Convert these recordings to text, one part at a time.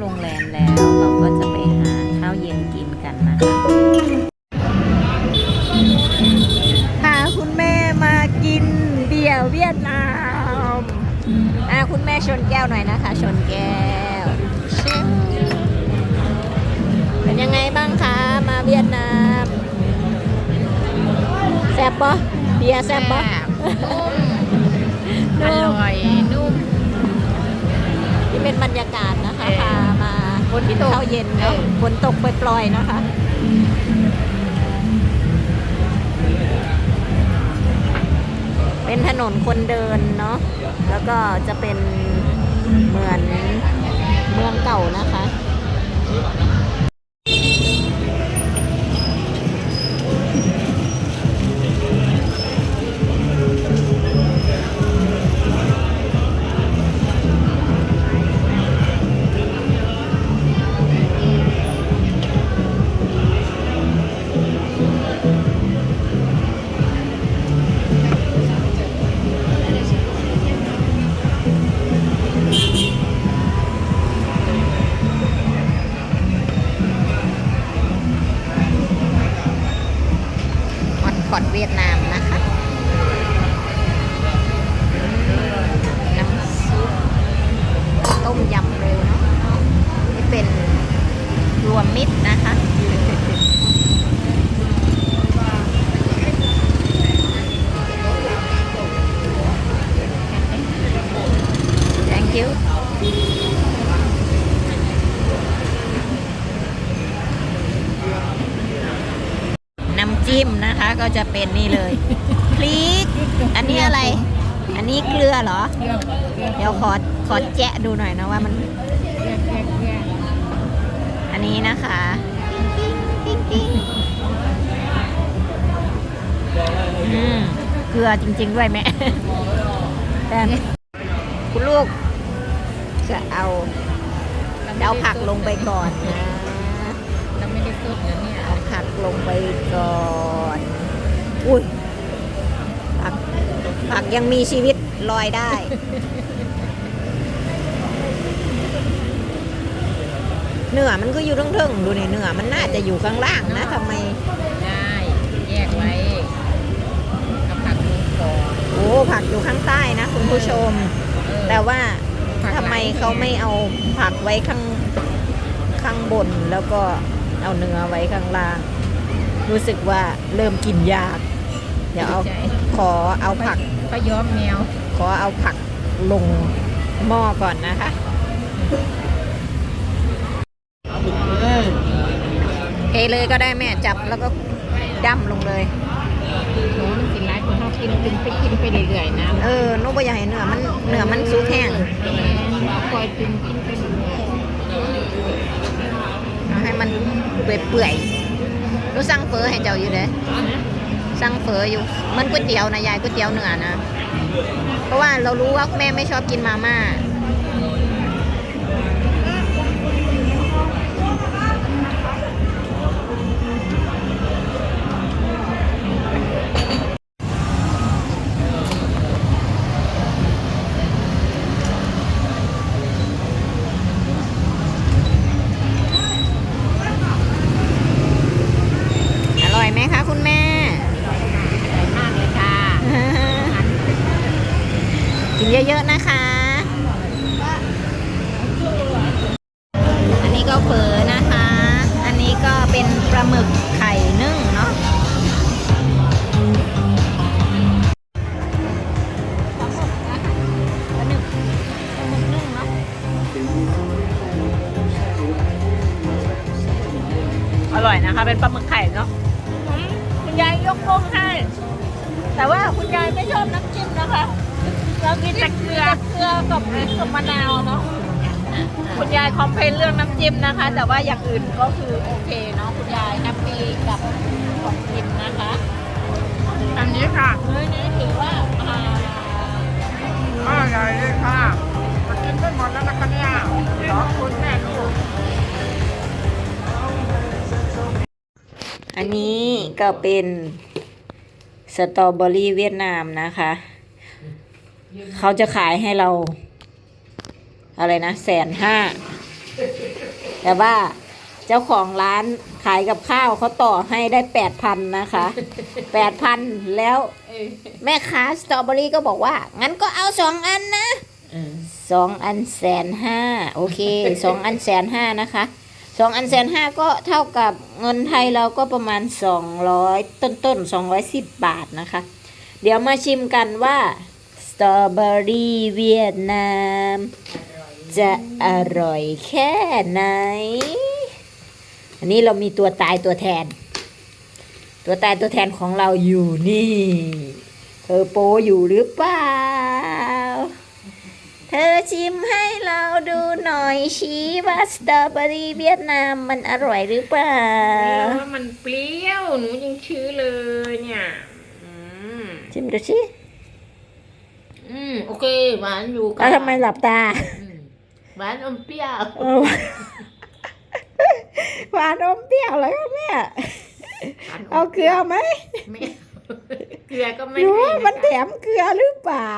โรงแรมแล้วเราก็จะไปหาข้าวเย็นกินกันนะคะพาคุณแม่มากินเบียร์เวียดนามอ่าคุณแม่ชนแก้วหน่อยนะคะ ชนแก้วเป็นยังไงบ้างคะ มาเวียดนามแซ่บปะเบียร์แซ่บปะนุ่ม นกินข้าวเย็นเนาะฝนตกปล่อยๆนะคะเป็นถนนคนเดินเนาะ แล้วก็จะเป็นเหมือนเมืองเก่านะคะ อร์ตเวียดนามนะคะน้ำซุปต้มยำเลยเนาะนี่เป็นรวมมิตรนะคะ จิ้มนะคะก็จะเป็นนี่เลยพริก อันนี้อะไร อันนี้เกลือเหรอ เดี๋ยวขอขอแจะดูหน่อยนะว่ามัน อันนี้นะคะเกลือจริง ๆ ด้วยแม่แต่คุณลูกจะเอาเอาผักลงไปก่อนนะเราไม่ได้สุดนะเนี่ย ลงไปก่อนอุ้ยผักผักยังมีชีวิตลอยได้ เนื้อมันก็อยู่ทั้งเทิงๆดูนี่เนื้อมันน่าจะอยู่ข้างล่างนะทำไมได้แยกไว้เอาผักลงก่อนโอ้ผักอยู่ข้างใต้นะคุณผู้ชม เออแต่ว่าผักทำไมเขาไม่เอาผักไว้ข้างข้างบนแล้วก็เอาเนื้อไว้ข้างล่าง รู้สึกว่าเริ่มกินยาก เดี๋ยวเอาใจขอเอาผักก็ย้อมแมว ขอเอาผักลงหม้อก่อนนะคะเทเลยก็ได้แม่จับแล้วก็ดั้มลงเลยหนูมันกินร้ายคนเขากินกินไปกินไปเรื่อยๆนะเออนุบ่อยากให้เนื้อมันเนื้อมันสุกแห้งเอาคอยกินกินไปเรื่อยเอาให้มันเปื่อยๆ รู้สั่งเฟอให้เจ้าอยู่เลยสั่งเฟออยู่ มันก๋วยเตี๋ยวนะยายก๋วยเตี๋ยวเนื้อนะ เพราะว่าเรารู้ว่าแม่ไม่ชอบกินมาม่า นะคะ เป็นปลาหมึกไข่เนาะคุณยายยกโป้งให้ แต่ว่าคุณยายไม่ชอบน้ำจิ้มนะคะเรากินแต่เกลือเกลือกับกับมะนาวเนาะคุณยายคอมเพลนเรื่องน้ำจิ้มนะคะ แต่ว่าอย่างอื่นก็คือโอเคเนาะคุณยายแฮปปี้กับของกินนะคะอันนี้ค่ะเฮ้ยนี่ ก็เป็นสตรอเบอรี่เวียดนามนะคะ เขาจะขายให้เรา อะไรนะแสนห้า แต่ว่าเจ้าของร้านขายกับข้าวเขาต่อให้ได้แปดพันนะคะแปดพันแล้วแม่ค้าสตรอเบอรี่ก็บอกว่า งั้นก็เอาสองอันนะสองอันแสนห้า โอเคสองอันแสนห้านะคะ สองอันแสนห้าก็เท่ากับเงินไทยเราก็ประมาณสองร้อยต้นต้นสองร้อยสิบบาทนะคะ เดี๋ยวมาชิมกันว่าสตรอเบอรี่เวียดนาม จะอร่อยแค่ไหน อันนี้เรามีตัวตายตัวแทน ตัวตายตัวแทนของเราอยู่นี่ เธอโปอยู่หรือเปล่า เธอชิมให้เราดูหน่อยชี้ว่าสตรอเบอรี่เวียดนามมันอร่อยหรือเปล่าว่ามันเปรี้ยว หนูยังชื้อเลยเนี่ยอืมชิมดูสิ อืม โอเค หวานอยู่ค่ะแล้วทำไมหลับตาอืมหวานอมเปรี้ยวเออหวานอมเปรี้ยวเลยครับแม่หวานมเอาเกลือไหมไม่เอาเกลือก็ไม่หนูให้ว่ามันแถมเกลือหรือเปล่า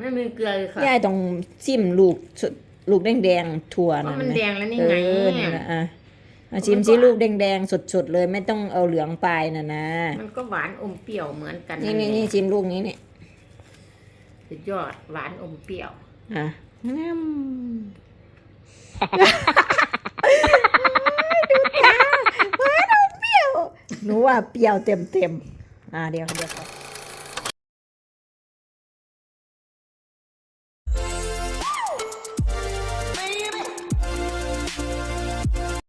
ไม่มีเกลือเลยค่ะยายต้องชิมลูกสุดลูกแดงๆถั่วเพราะนั่นมันนะแดงแล้วนี่เอไงอนั่นนะอะอะชิมสิลูกแดงๆสดๆเลยไม่ต้องเอาเหลืองไปน่ะนะมันก็หวานอมเปรี้ยวเหมือนกันนี่นี่นี่ชิมลูกนี้นี่สุดยอดหวานอมเปรี้ยว อะอืมดูตาหวานอมเปรี้ยวหนูว่าเปรี้ยวเต็มๆอะเดี๋ยวเดี๋ยวขอ